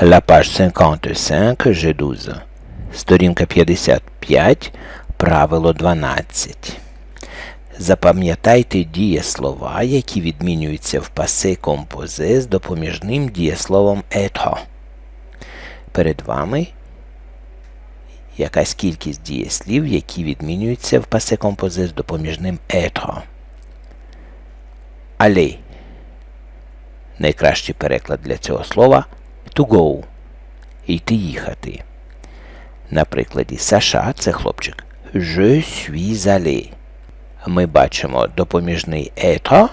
La page 55, je 12. Сторінка 55, правило 12. Запам'ятайте дієслова, які відмінюються в пасе композе з допоміжним дієсловом être. Перед вами якась кількість дієслів, які відмінюються в пасе композе з допоміжним être. Aller. Найкращий переклад для цього слова to go. Йти їхати. На прикладі Саша це хлопчик. Je suis allé. Ми бачимо допоміжний être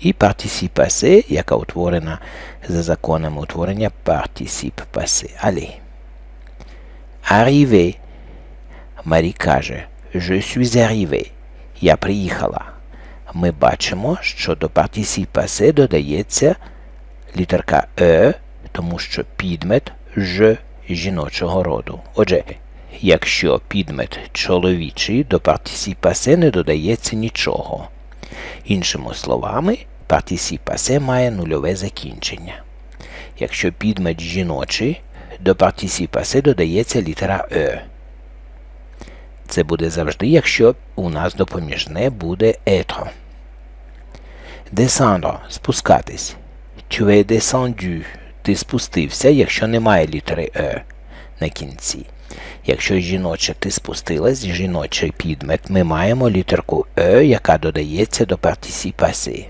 і participe passé, яка утворена за законом утворення participe passé. Allez. Arrivé. Марі каже Je suis arrivé. Я приїхала. Ми бачимо, що до participe passé додається літерка е, тому що підмет ж жіночого роду. Отже, якщо підмет чоловічий, до passé не додається нічого. Іншими словами, passé має нульове закінчення. Якщо підмет жіночий, до passé додається літера е. Це буде завжди, якщо у нас допоміжне буде être. Descendre – спускатись. Tu es descendu. Ти спустився, якщо немає літери е на кінці. Якщо жіноче ти спустилась, жіночий підмет, ми маємо літерку е, яка додається до passé.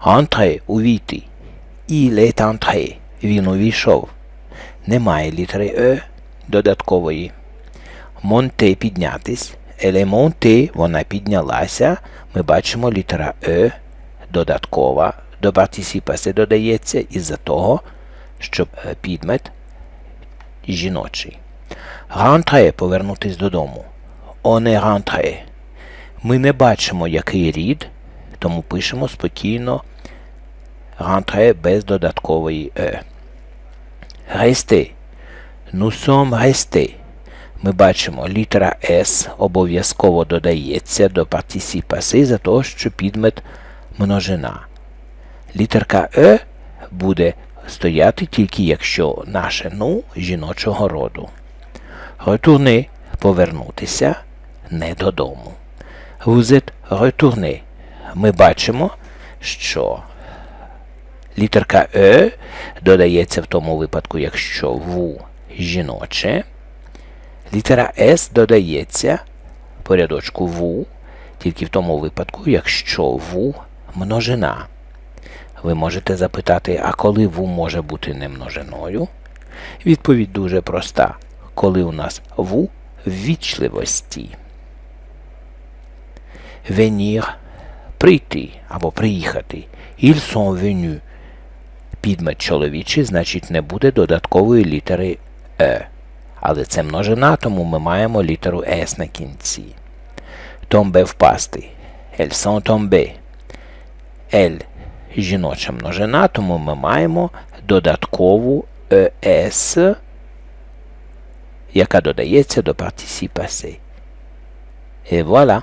Entrer – увійти. Il est entré. Він увійшов. Немає літери е додаткової. Монте піднятись. Est вона піднялася. Ми бачимо літера е додаткова до participe додається із-за того, що е, підмет жіночий. Rentrer – повернутись додому. Est rentré. Ми не бачимо, який рід, тому пишемо спокійно rentrer без додаткової е. Nous sommes restés. Ми бачимо, літера S обов'язково додається до passé за того, що підмет множина. Літерка Е буде стояти тільки якщо наше ну жіночого роду. Retourner – повернутися не додому. Êtes retourné. Ми бачимо, що літерка Е додається в тому випадку, якщо ву жіноче. Літера С додається по рядочку ву, тільки в тому випадку, якщо ву множина. Ви можете запитати, а коли ву може бути не множиною? Відповідь дуже проста. Коли у нас ву ввічливості. Venir – прийти або приїхати. Ils sont venus. Підмет чоловічий, значить, не буде додаткової літери Е. Але це множина, тому ми маємо літеру С на кінці. Tomber – впасти. Elles sont tombées. L жіноча множина, тому ми маємо додаткову ес, яка додається до participe C. І voilà.